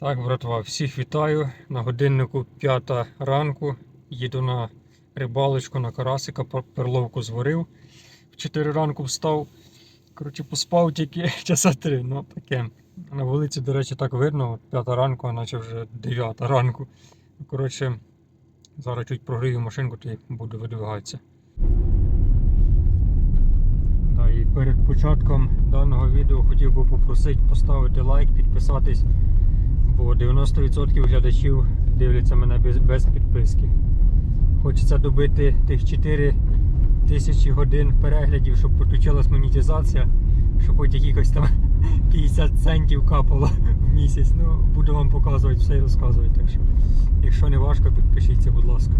Так, братва, всіх вітаю. На годиннику 5 ранку. Їду на рибалочку на карасика, пер- перловку зварив. В 4 ранку встав. Коротше, поспав тільки часа 3. Ну таке. На вулиці, до речі, так видно, 5 ранку, а наче вже 9 ранку. Коротше, зараз чуть прогрію машинку, то буду видвигатися. Да, і перед початком даного відео хотів би попросити поставити лайк, підписатись, бо 90% глядачів дивляться мене без, без підписки. Хочеться добити тих 4 тисячі годин переглядів, щоб підключилась монетизація, щоб хоч якихось там 50 центів капало в місяць. Ну, буду вам показувати все і розказувати. Так що, якщо не важко, підпишіться, будь ласка.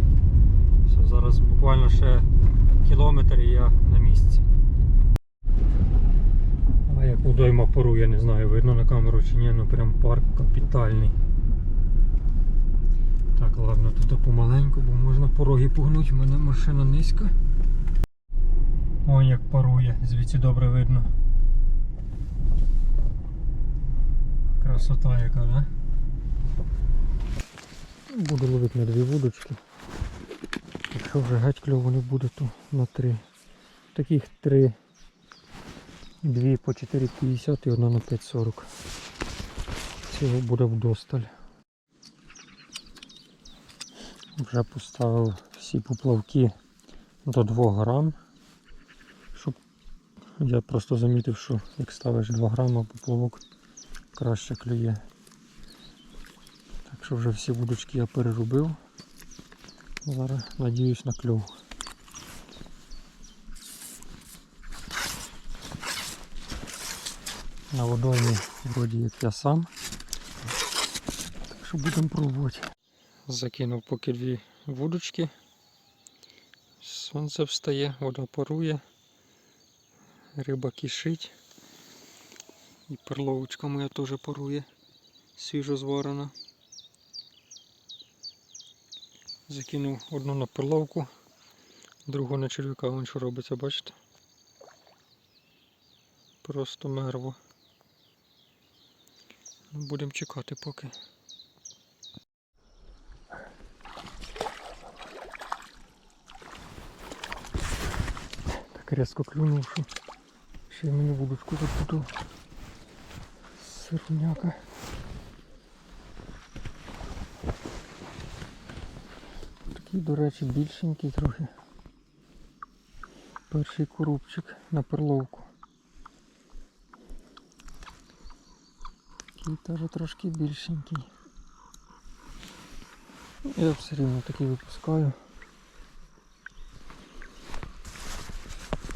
Все, зараз буквально ще кілометр і я на місці. Удойма порує, не знаю, видно на камеру чи ні, ну прям парк капітальний. Так, ладно, тут помаленьку, бо можна пороги пугнути, у мене машина низька. Ой, як парує, звідси добре видно. Красота яка, да? Буду ловити на дві вудочки. Якщо вже геть кльово не буде, то на три. Таких три Дві по 4,50 і одна на 5,40. Цього буде вдосталь. Вже поставив всі поплавки до 2 грам. Щоб я просто замітив, що як ставиш 2 грама, поплавок краще клює. Так що вже всі вудочки я переробив. Зараз надіюсь на клюв. На водоймі вроді як я сам. Так що будемо пробувати. Закинув поки дві вудочки. Сонце встає, вода парує, риба кишить. І перловочка моя теж парує, свіжо зварена. Закинув одну на перловку, другу на черв'яка, вон що робиться, бачите? Просто мерво. Будемо чекати поки. Так різко клюнув, що ще й мені вудочку запутав. Сирняка. Такий, до речі, більшенький трохи. Перший коробчик на перловку. Такий теж трошки більшенький. Я все рівно такий випускаю.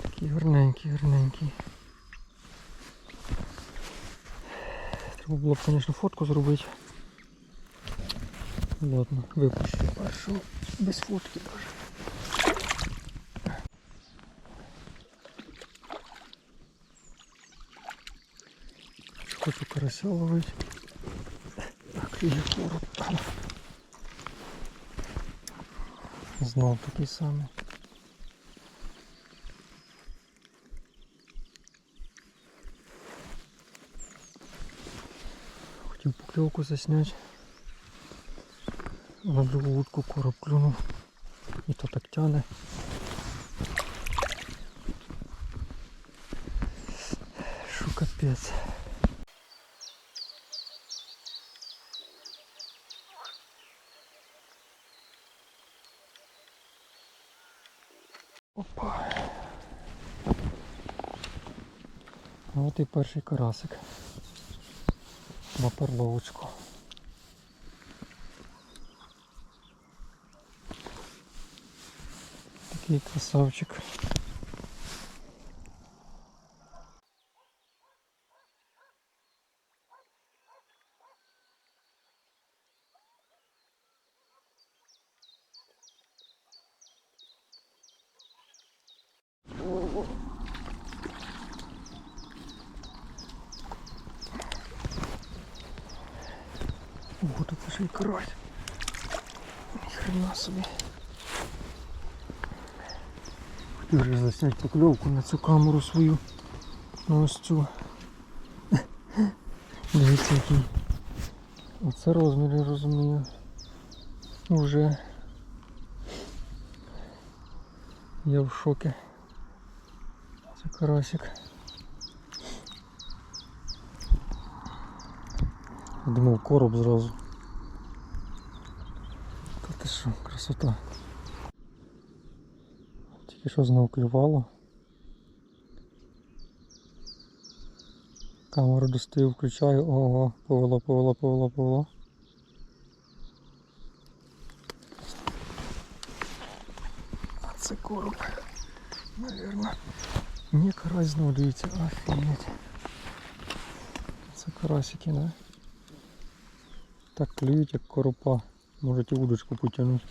Такий гарненький, гарненький. Треба було б, звісно, фотку зробити. Ладно, випущу першого без фотки даже. Хочу карася ловити. Так, є короб. Знов такий самий. Хотів покльовку засняти. Другу вудку короб клюнув. І то так тяне. Що капець. От і перший карасик. На перловочку. Такий красавчик. Ого, тут ще й карась. Ніхрена собі. Хотів вже засняти покльовку на цю камеру свою. На ось цю. Дивіться який Оце розміри розумію. Уже я в шокі. Це карасик. Я Думав короб зразу. Ти що, красота. Тільки що знову клювало. Камеру достаю, включаю, ого, повело, повело, повело, повело. А це короб, наверное. Ні, карась знову дивіться, офігеть. Це карасики, да? Так клюють, як коропа. Можете удочку потягнути.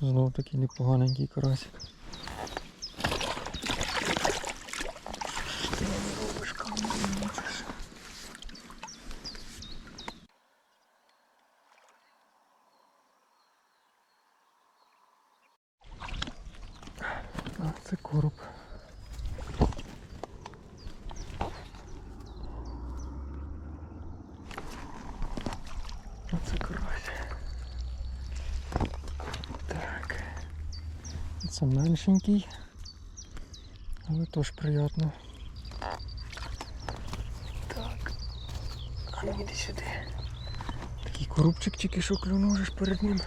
Знову такий непоганенький карасик. Що ти робиш, камеру? А, це короб. А це карась. Так. Це меншенький, але теж приємно. Так. А ну йди сюди. Такий коробчик тільки що клюнув перед ним.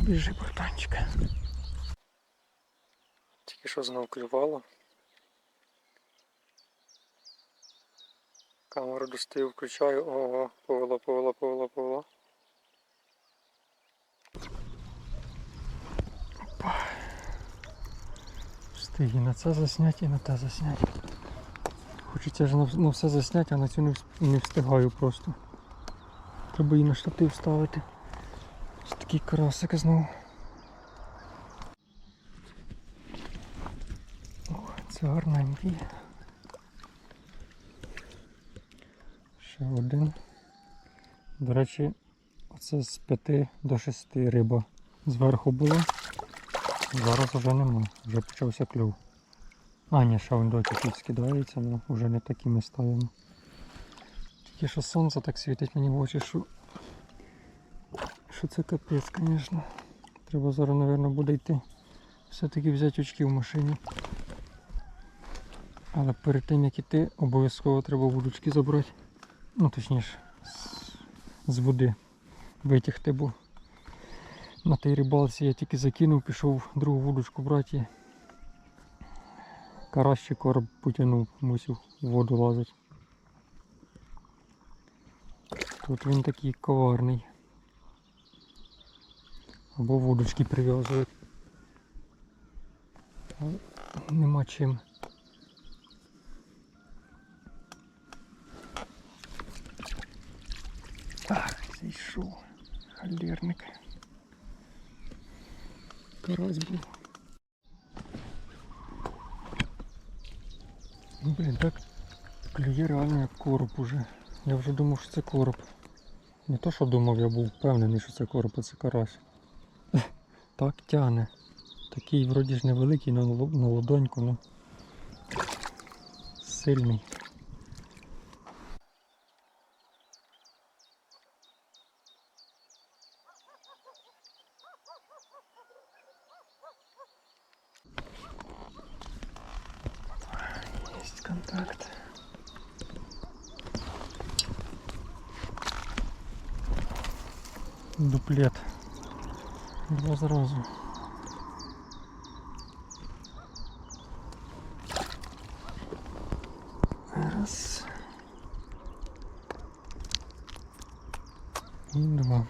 Біжи, братанчик. Тільки що знов клювало. Камеру достаю, включаю, ого, повело, повело, повело, повело. Опа. Встиг і на це засняти, і на те засняти. Хочеться ж на, на все засняти, а на цю не, не встигаю просто. Треба і на штатив ставити. Ось такий карасик знову. О, це гарненький. Ще один. До речі, оце з 5 до 6 риба зверху була. Зараз вже нема, вже почався клюв. А, ні, ще доті тут скидається, але вже не такі ми ставимо. Тільки що сонце так світить мені в очі, що що це капець, звісно. Треба зараз, мабуть, буде йти. Все-таки взяти очки в машині. Але перед тим як іти, обов'язково треба вудочки забрати. Ну точніше, з води витягти, бо на тій рибалці я тільки закинув, пішов другу вудочку брати. чи короб потягнув, мусив в воду лазити. Тут він такий коварний. Або вудочки прив'язують. Нема чим. Ах, зійшов. Халерник. Карась був. Ну, блін, так клює реально як короб уже. Я вже думав, що це короб. Не то, що думав, я був впевнений, що це короб, а це карась. Так тягне. Такий вроді ж невеликий на, ло- на ладоньку, ну сильний. Контакт. Дуплет. Два зразу. Раз. И два.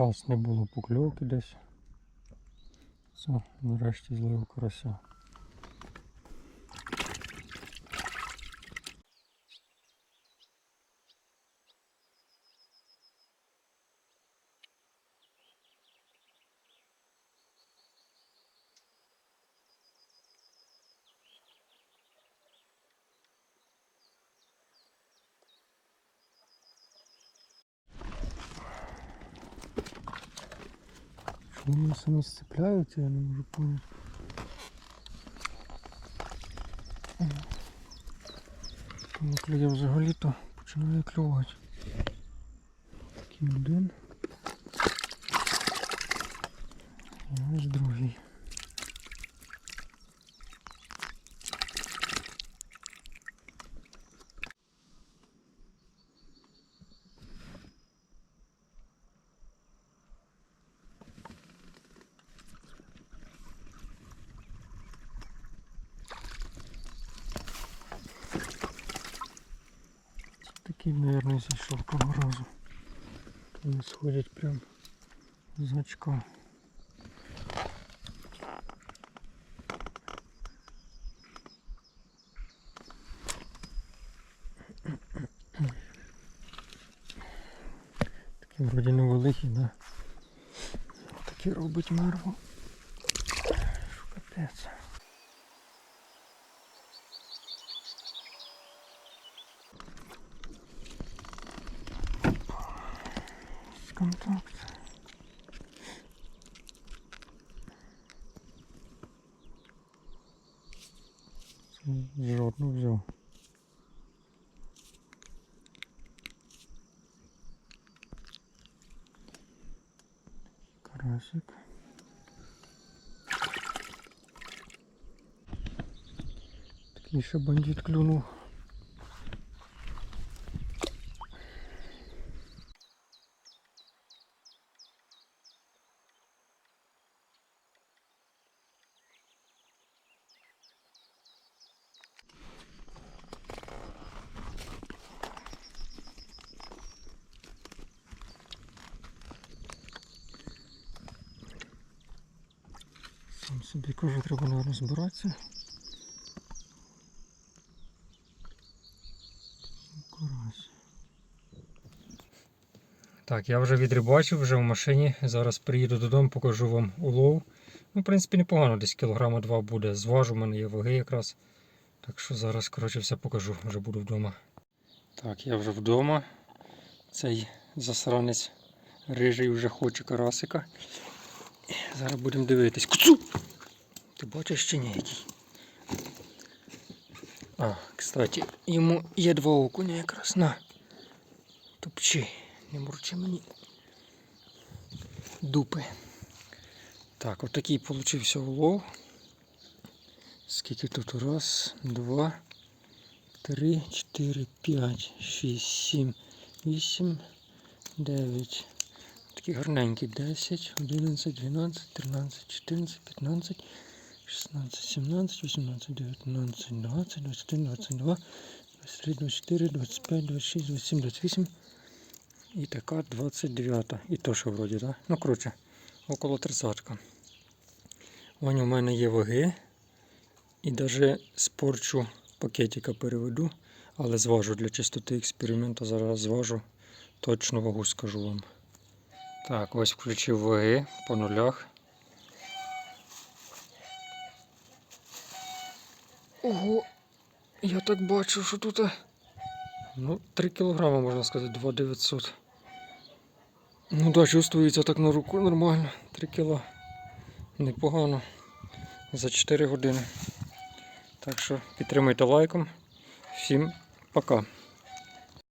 Час не було покльовки десь. Все, нарешті зловив карася. Вони самі сцепляються, я не можу поняти. Тому коли я взагалі то починаю клювати. Такий один. І ось другий. Такий, мабуть, зійшов того разу. Вони сходять прям з гачка. Такий вроді невеликий, да? Такий робить мерву. Що капець. Жодну взяв. Карасик. Такий ще бандит клюнув. Собі кажу, треба наверное, збиратися. Так, я вже відрибачив, вже в машині. Зараз приїду додому, покажу вам улов. Ну, в принципі, непогано, десь кілограма два буде. Зважу, в мене є ваги якраз. Так що зараз, коротше, все покажу, вже буду вдома. Так, я вже вдома. Цей засранець рижий вже хоче карасика. Зараз будемо дивитись. Куцу! Ти бачиш чи ні який? А, кстати, йому є два окуня якраз. На. Топчи. Не мурчи мені. Дупи. Так, отакий получився улов. Скільки тут? Раз, два, три, чотири, п'ять, шість, сім, вісім, дев'ять. Такі гарненькі 10, 11, 12, 13, 14, 15, 16, 17, 18, 19, 20, 21, 22, 23, 24, 25, 26, 27, 28. І така 29. І то що вроді, так? Ну, коротше, около 30. Вон у мене є ваги. І навіть спорчу пакетика переведу, але зважу для чистоти експерименту. Зараз зважу точну вагу скажу вам. Так, ось включив ваги по нулях. Ого, я так бачу, що тут. Ну, 3 кілограма, можна сказати, 2900. Ну да, чувствується так на руку нормально. 3 кіло. Непогано. За 4 години. Так що підтримуйте лайком. Всім пока.